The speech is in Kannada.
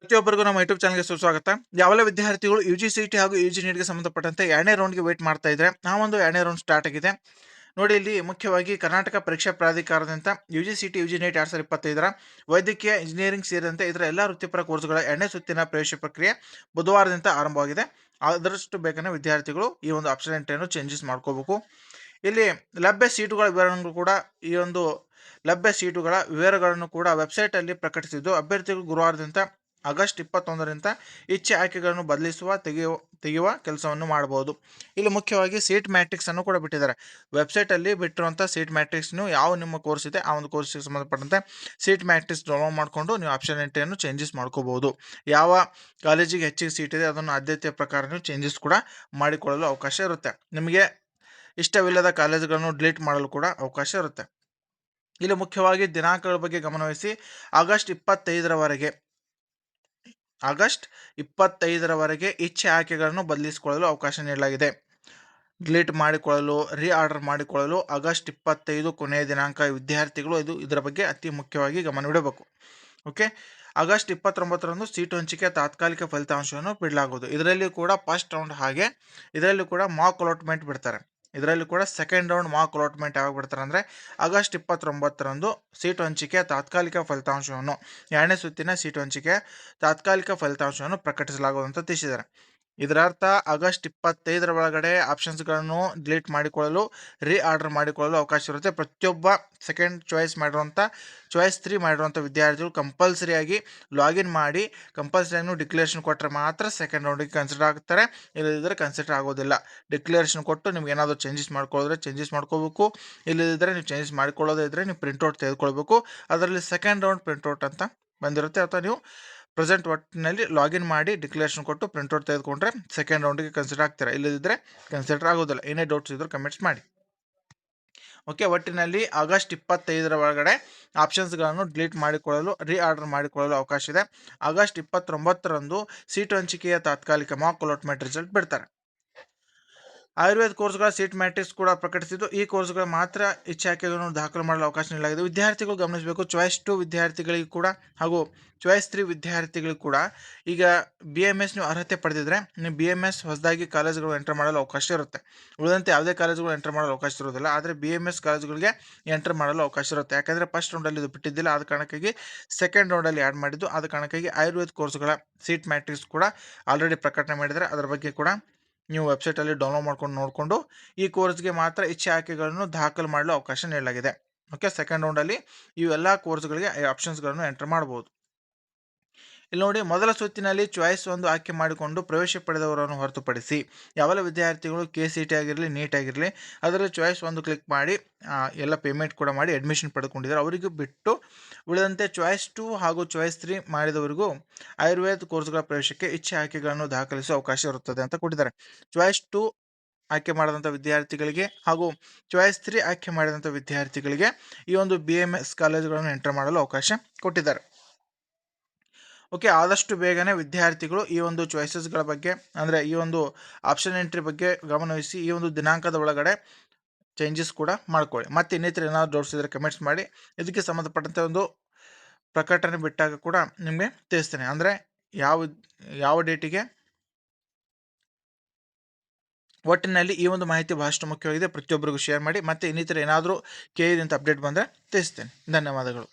ಪ್ರತಿಯೊಬ್ಬರಿಗೂ ನಮ್ಮ ಯೂಟ್ಯೂಬ್ ಚಾನಲ್ಗೆ ಸುಸ್ವಾಗತ. ಯಾವೆಲ್ಲ ವಿದ್ಯಾರ್ಥಿಗಳು ಯು ಜಿ ಸಿ ಟಿ ಹಾಗೂ ಯು ಜಿ ನೀಟ್ಗೆ ಸಂಬಂಧಪಟ್ಟಂತೆ ಎರಡನೇ ರೌಂಡ್ಗೆ ವೇಟ್ ಮಾಡ್ತಾ ಇದ್ರೆ ಆ ಒಂದು ಎರಡನೇ ರೌಂಡ್ ಸ್ಟಾರ್ಟ್ ಆಗಿದೆ. ನೋಡಿ, ಇಲ್ಲಿ ಮುಖ್ಯವಾಗಿ ಕರ್ನಾಟಕ ಪರೀಕ್ಷಾ ಪ್ರಾಧಿಕಾರದಿಂದ U G C T U G NEET ಎರಡು ಸಾವಿರದ ಇಪ್ಪತ್ತೈದರ ವೈದ್ಯಕೀಯ ಇಂಜಿನಿಯರಿಂಗ್ ಸೇರಿದಂತೆ ಇದರ ಎಲ್ಲ ವೃತ್ತಿಪರ ಕೋರ್ಸ್ಗಳ ಎರಡನೇ ಸುತ್ತಿನ ಪ್ರವೇಶ ಪ್ರಕ್ರಿಯೆ ಬುಧವಾರದಿಂದ ಆರಂಭವಾಗಿದೆ. ಅದರಷ್ಟು ಬೇಗನೆ ವಿದ್ಯಾರ್ಥಿಗಳು ಈ ಒಂದು ಆಪ್ಷನ್ ಎಂಟ್ರಿಯನ್ನು ಚೇಂಜಸ್ ಮಾಡ್ಕೋಬೇಕು. ಇಲ್ಲಿ ಲಭ್ಯ ಸೀಟುಗಳ ವಿವರಗಳು ಕೂಡ ಈ ಒಂದು ಲಭ್ಯ ಸೀಟುಗಳ ವಿವರಗಳನ್ನು ಕೂಡ ವೆಬ್ಸೈಟಲ್ಲಿ ಪ್ರಕಟಿಸಿದ್ದು, ಅಭ್ಯರ್ಥಿಗಳು ಗುರುವಾರದಿಂದ ಆಗಸ್ಟ್ ಇಪ್ಪತ್ತೊಂದರಿಂದ ಇಚ್ಛೆ ಆಯ್ಕೆಗಳನ್ನು ಬದಲಿಸುವ ತೆಗೆಯುವ ತೆಗೆಯುವ ಕೆಲಸವನ್ನು ಮಾಡಬಹುದು. ಇಲ್ಲಿ ಮುಖ್ಯವಾಗಿ ಸೀಟ್ ಮ್ಯಾಟ್ರಿಕ್ಸ್ ಅನ್ನು ಕೂಡ ಬಿಟ್ಟಿದ್ದಾರೆ. ವೆಬ್ಸೈಟಲ್ಲಿ ಬಿಟ್ಟಿರುವಂಥ ಸೀಟ್ ಮ್ಯಾಟ್ರಿಕ್ಸ್ನು ಯಾವ ನಿಮ್ಮ ಕೋರ್ಸ್ ಇದೆ, ಆ ಒಂದು ಕೋರ್ಸ್ಗೆ ಸಂಬಂಧಪಟ್ಟಂತೆ ಸೀಟ್ ಮ್ಯಾಟ್ರಿಕ್ಸ್ ಡೌನ್ಲೋಡ್ ಮಾಡಿಕೊಂಡು ನೀವು ಆಪ್ಷನ್ ಎಂಟ್ರಿಯನ್ನು ಚೇಂಜಸ್ ಮಾಡ್ಕೋಬಹುದು. ಯಾವ ಕಾಲೇಜಿಗೆ ಹೆಚ್ಚಿಗೆ ಸೀಟ್ ಇದೆ, ಅದನ್ನು ಆದ್ಯತೆಯ ಪ್ರಕಾರ ನೀವು ಚೇಂಜಸ್ ಕೂಡ ಮಾಡಿಕೊಳ್ಳಲು ಅವಕಾಶ ಇರುತ್ತೆ. ನಿಮಗೆ ಇಷ್ಟವಿಲ್ಲದ ಕಾಲೇಜುಗಳನ್ನು ಡಿಲೀಟ್ ಮಾಡಲು ಕೂಡ ಅವಕಾಶ ಇರುತ್ತೆ. ಇಲ್ಲಿ ಮುಖ್ಯವಾಗಿ ದಿನಾಂಕಗಳ ಬಗ್ಗೆ ಗಮನವಹಿಸಿ, ಆಗಸ್ಟ್ ಇಪ್ಪತ್ತೈದರವರೆಗೆ ಆಗಸ್ಟ್ ಇಪ್ಪತ್ತೈದರವರೆಗೆ ಇಚ್ಛೆ ಆಯ್ಕೆಗಳನ್ನು ಬದಲಿಸಿಕೊಳ್ಳಲು ಅವಕಾಶ ನೀಡಲಾಗಿದೆ. ಡಿಲೀಟ್ ಮಾಡಿಕೊಳ್ಳಲು ರೀ ಆರ್ಡರ್ ಮಾಡಿಕೊಳ್ಳಲು ಆಗಸ್ಟ್ ಇಪ್ಪತ್ತೈದು ಕೊನೆಯ ದಿನಾಂಕ ವಿದ್ಯಾರ್ಥಿಗಳು ಇದು ಇದರ ಬಗ್ಗೆ ಅತಿ ಮುಖ್ಯವಾಗಿ ಗಮನವಿಡಬೇಕು ಓಕೆ? ಆಗಸ್ಟ್ ಇಪ್ಪತ್ತೊಂಬತ್ತರಂದು ಸೀಟು ಹಂಚಿಕೆ ತಾತ್ಕಾಲಿಕ ಫಲಿತಾಂಶವನ್ನು ಬಿಡಲಾಗುವುದು. ಇದರಲ್ಲಿ ಕೂಡ ಫಸ್ಟ್ ರೌಂಡ್ ಹಾಗೆ ಇದರಲ್ಲಿ ಕೂಡ ಮಾಕ್ ಅಲಾಟ್ಮೆಂಟ್ ಬಿಡ್ತಾರೆ. ಇದರಲ್ಲಿ ಕೂಡ ಸೆಕೆಂಡ್ ರೌಂಡ್ ಮಾಕ್ ಅಲಾಟ್ಮೆಂಟ್ ಯಾವಾಗ ಬಿಡ್ತಾರೆ ಅಂದರೆ ಆಗಸ್ಟ್ ಇಪ್ಪತ್ತೊಂಬತ್ತರಂದು ಸೀಟು ಹಂಚಿಕೆ ತಾತ್ಕಾಲಿಕ ಫಲಿತಾಂಶವನ್ನು, ಎರಡನೇ ಸುತ್ತಿನ ಸೀಟು ಹಂಚಿಕೆ ತಾತ್ಕಾಲಿಕ ಫಲಿತಾಂಶವನ್ನು ಪ್ರಕಟಿಸಲಾಗುವುದು ಅಂತ ತಿಳಿಸಿದ್ದಾರೆ. ಇದರ ಅರ್ಥ ಆಗಸ್ಟ್ ಇಪ್ಪತ್ತೈದರ ಒಳಗಡೆ ಆಪ್ಷನ್ಸ್ಗಳನ್ನು ಡಿಲೀಟ್ ಮಾಡಿಕೊಳ್ಳಲು ರೀ ಆರ್ಡರ್ ಮಾಡಿಕೊಳ್ಳಲು ಅವಕಾಶ ಇರುತ್ತೆ. ಪ್ರತಿಯೊಬ್ಬ ಸೆಕೆಂಡ್ ಚಾಯ್ಸ್ ಮಾಡಿರುವಂಥ, ಚಾಯ್ಸ್ ತ್ರೀ ಮಾಡಿರುವಂಥ ವಿದ್ಯಾರ್ಥಿಗಳು ಕಂಪಲ್ಸರಿಯಾಗಿ ಲಾಗಿನ್ ಮಾಡಿ, ಕಂಪಲ್ಸರಿಯಾಗಿ ಡಿಕ್ಲೇರೇಷನ್ ಕೊಟ್ಟರೆ ಮಾತ್ರ ಸೆಕೆಂಡ್ ರೌಂಡಿಗೆ ಕನ್ಸಿಡರ್ ಆಗ್ತಾರೆ. ಇಲ್ಲದಿದ್ದರೆ ಕನ್ಸಿಡರ್ ಆಗೋದಿಲ್ಲ. ಡಿಕ್ಲೇರೇಷನ್ ಕೊಟ್ಟು ನಿಮ್ಗೆ ಏನಾದರೂ ಚೇಂಜಸ್ ಮಾಡ್ಕೊಳ್ಳೋದ್ರೆ ಚೇಂಜಸ್ ಮಾಡ್ಕೋಬೇಕು ಇಲ್ಲದಿದ್ದರೆ ನೀವು ಚೇಂಜಸ್ ಮಾಡ್ಕೊಳ್ಳೋದೇ ಇದ್ದರೆ ನೀವು ಪ್ರಿಂಟ್ಔಟ್ ತೆಗೆದುಕೊಳ್ಬೇಕು. ಅದರಲ್ಲಿ ಸೆಕೆಂಡ್ ರೌಂಡ್ ಪ್ರಿಂಟ್ಔಟ್ ಅಂತ ಬಂದಿರುತ್ತೆ. ಅಥವಾ ನೀವು ಪ್ರೆಸೆಂಟ್ ಒಟ್ಟಿನಲ್ಲಿ ಲಾಗಿನ್ ಮಾಡಿ ಡಿಕ್ಲೇರೇಷನ್ ಕೊಟ್ಟು ಪ್ರಿಂಟ್ಔಟ್ ತೆಗೆದುಕೊಂಡ್ರೆ ಸೆಕೆಂಡ್ ರೌಂಡಿಗೆ ಕನ್ಸಿಡರ್ ಆಗ್ತಾರೆ? ಇಲ್ಲದಿದ್ದರೆ ಕನ್ಸಿಡರ್ ಆಗೋದಿಲ್ಲ. ಏನೇ ಡೌಟ್ಸ್ ಇದ್ದರೂ ಕಮೆಂಟ್ಸ್ ಮಾಡಿ. ಓಕೆ ಒಟ್ಟಿನಲ್ಲಿ ಆಗಸ್ಟ್ ಇಪ್ಪತ್ತೈದರ ಒಳಗಡೆ ಆಪ್ಷನ್ಸ್ಗಳನ್ನು ಡಿಲೀಟ್ ಮಾಡಿಕೊಳ್ಳಲು ರೀ ಆರ್ಡರ್ ಮಾಡಿಕೊಳ್ಳಲು ಅವಕಾಶ ಇದೆ. ಆಗಸ್ಟ್ ಇಪ್ಪತ್ತೊಂಬತ್ತರಂದು ಸೀಟು ಹಂಚಿಕೆಯ ತಾತ್ಕಾಲಿಕ ಮಾಕ್ ಅಲಾಟ್ಮೆಂಟ್ ರಿಸಲ್ಟ್ ಬಿಡ್ತಾರೆ. ಆಯುರ್ವೇದ ಕೋರ್ಸ್ಗಳ ಸೀಟ್ ಮ್ಯಾಟ್ರಿಕ್ಸ್ ಕೂಡ ಪ್ರಕಟಿಸಿದ್ದು, ಈ ಕೋರ್ಸ್ಗಳ ಮಾತ್ರ ಇಚ್ಛೆ ಆಯ್ಕೆಗಳನ್ನು ದಾಖಲು ಮಾಡಲು ಅವಕಾಶ ನೀಡಲಾಗಿದೆ. ವಿದ್ಯಾರ್ಥಿಗಳು ಗಮನಿಸಬೇಕು ಚಾಯ್ಸ್ ಟು ವಿದ್ಯಾರ್ಥಿಗಳಿಗೆ ಕೂಡ ಹಾಗೂ ಚಾಯ್ಸ್ ತ್ರೀ ವಿದ್ಯಾರ್ಥಿಗಳಿಗೆ ಕೂಡ. ಈಗ ಬಿ ಎಂ ಎಸ್ ನೀವು ಅರ್ಹತೆ ಪಡೆದಿದ್ರೆ, ನೀವು ಬಿ ಎಂ ಎಸ್ ಹೊಸದಾಗಿ ಕಾಲೇಜುಗಳು ಎಂಟರ್ ಮಾಡಲು ಅವಕಾಶ ಇರುತ್ತೆ. ಉಳಿದಂತೆ ಯಾವುದೇ ಕಾಲೇಜುಗಳು ಎಂಟರ್ ಮಾಡಲು ಅವಕಾಶ ಇರೋದಿಲ್ಲ ಆದರೆ ಬಿ ಎಂ ಎಸ್ ಕಾಲೇಜುಗಳಿಗೆ ಎಂಟರ್ ಮಾಡಲು ಅವಕಾಶ ಇರುತ್ತೆ. ಯಾಕಂದರೆ ಫಸ್ಟ್ ರೌಂಡಲ್ಲಿ ಇದು ಬಿಟ್ಟಿದ್ದಿಲ್ಲ, ಆದ ಕಾರಣಕ್ಕಾಗಿ ಸೆಕೆಂಡ್ ರೌಂಡಲ್ಲಿ ಆ್ಯಡ್ ಮಾಡಿದ್ದು, ಆದ ಕಾರಣಕ್ಕಾಗಿ ಆಯುರ್ವೇದ ಕೋರ್ಸ್ಗಳ ಸೀಟ್ ಮ್ಯಾಟ್ರಿಕ್ಸ್ ಕೂಡ ಆಲ್ರೆಡಿ ಪ್ರಕಟಣೆ ಮಾಡಿದರೆ ಅದರ ಬಗ್ಗೆ ಕೂಡ ನೀವು ವೆಬ್ಸೈಟಲ್ಲಿ ಡೌನ್ಲೋಡ್ ಮಾಡ್ಕೊಂಡು ನೋಡಿಕೊಂಡು ಈ ಕೋರ್ಸ್ಗೆ ಮಾತ್ರ ಇಚ್ಛೆ ಆಯ್ಕೆಗಳನ್ನು ದಾಖಲು ಮಾಡಲು ಅವಕಾಶ ನೀಡಲಾಗಿದೆ. ಓಕೆ ಸೆಕೆಂಡ್ ರೌಂಡಲ್ಲಿ ಇವೆಲ್ಲ ಕೋರ್ಸ್ಗಳಿಗೆ ಆಪ್ಷನ್ಸ್ಗಳನ್ನು ಎಂಟರ್ ಮಾಡ್ಬೋದು. ಇಲ್ಲಿ ನೋಡಿ, ಮೊದಲ ಸುತ್ತಿನಲ್ಲಿ ಚಾಯ್ಸ್ ಒಂದು ಆಯ್ಕೆ ಮಾಡಿಕೊಂಡು ಪ್ರವೇಶ ಪಡೆದವರನ್ನು ಹೊರತುಪಡಿಸಿ ಯಾವೆಲ್ಲ ವಿದ್ಯಾರ್ಥಿಗಳು ಕೆ ಸಿ ಟಿ ಆಗಿರಲಿ, ನೀಟ್ ಆಗಿರಲಿ, ಅದರಲ್ಲಿ ಚಾಯ್ಸ್ ಒಂದು ಕ್ಲಿಕ್ ಮಾಡಿ ಎಲ್ಲ ಪೇಮೆಂಟ್ ಕೂಡ ಮಾಡಿ ಅಡ್ಮಿಷನ್ ಪಡೆದುಕೊಂಡಿದ್ದಾರೆ ಅವರಿಗೂ ಬಿಟ್ಟು ಉಳಿದಂತೆ ಚಾಯ್ಸ್ ಟು ಹಾಗೂ ಚಾಯ್ಸ್ ತ್ರೀ ಮಾಡಿದವರಿಗೂ ಆಯುರ್ವೇದ ಕೋರ್ಸ್ಗಳ ಪ್ರವೇಶಕ್ಕೆ ಇಚ್ಛೆ ಆಯ್ಕೆಗಳನ್ನು ದಾಖಲಿಸುವ ಅವಕಾಶ ಇರುತ್ತದೆ ಅಂತ ಕೊಟ್ಟಿದ್ದಾರೆ. ಚಾಯ್ಸ್ ಟು ಆಯ್ಕೆ ಮಾಡಿದಂಥ ವಿದ್ಯಾರ್ಥಿಗಳಿಗೆ ಹಾಗೂ ಚಾಯ್ಸ್ ತ್ರೀ ಆಯ್ಕೆ ಮಾಡಿದಂಥ ವಿದ್ಯಾರ್ಥಿಗಳಿಗೆ ಈ ಒಂದು ಬಿ ಎಂ ಎಸ್ ಕಾಲೇಜುಗಳನ್ನು ಎಂಟರ್ ಮಾಡಲು ಅವಕಾಶ ಕೊಟ್ಟಿದ್ದಾರೆ. ಓಕೆ ಆದಷ್ಟು ಬೇಗನೆ ವಿದ್ಯಾರ್ಥಿಗಳು ಈ ಒಂದು ಚಾಯ್ಸಸ್ಗಳ ಬಗ್ಗೆ, ಅಂದರೆ ಈ ಒಂದು ಆಪ್ಷನ್ ಎಂಟ್ರಿ ಬಗ್ಗೆ ಗಮನವಹಿಸಿ, ಈ ಒಂದು ದಿನಾಂಕದ ಒಳಗಡೆ ಚೇಂಜಸ್ ಕೂಡ ಮಾಡ್ಕೊಳ್ಳಿ. ಮತ್ತು ಇನ್ನಿತರ ಏನಾದರೂ ಡೌಟ್ಸ್ ಇದ್ದರೆ ಕಮೆಂಟ್ಸ್ ಮಾಡಿ. ಇದಕ್ಕೆ ಸಂಬಂಧಪಟ್ಟಂತೆ ಒಂದು ಪ್ರಕಟಣೆ ಬಿಟ್ಟಾಗ ಕೂಡ ನಿಮಗೆ ತಿಳಿಸ್ತೇನೆ. ಅಂದರೆ ಯಾವ ಯಾವ ಡೇಟಿಗೆ ಒಟ್ಟಿನಲ್ಲಿ ಈ ಒಂದು ಮಾಹಿತಿ ಬಹಳಷ್ಟು ಮುಖ್ಯವಾಗಿದೆ. ಪ್ರತಿಯೊಬ್ಬರಿಗೂ ಶೇರ್ ಮಾಡಿ, ಮತ್ತು ಇನ್ನಿತರ ಏನಾದರೂ ಕೇಳಿದಂಥ ಅಪ್ಡೇಟ್ ಬಂದರೆ ತಿಳಿಸ್ತೇನೆ. ಧನ್ಯವಾದಗಳು.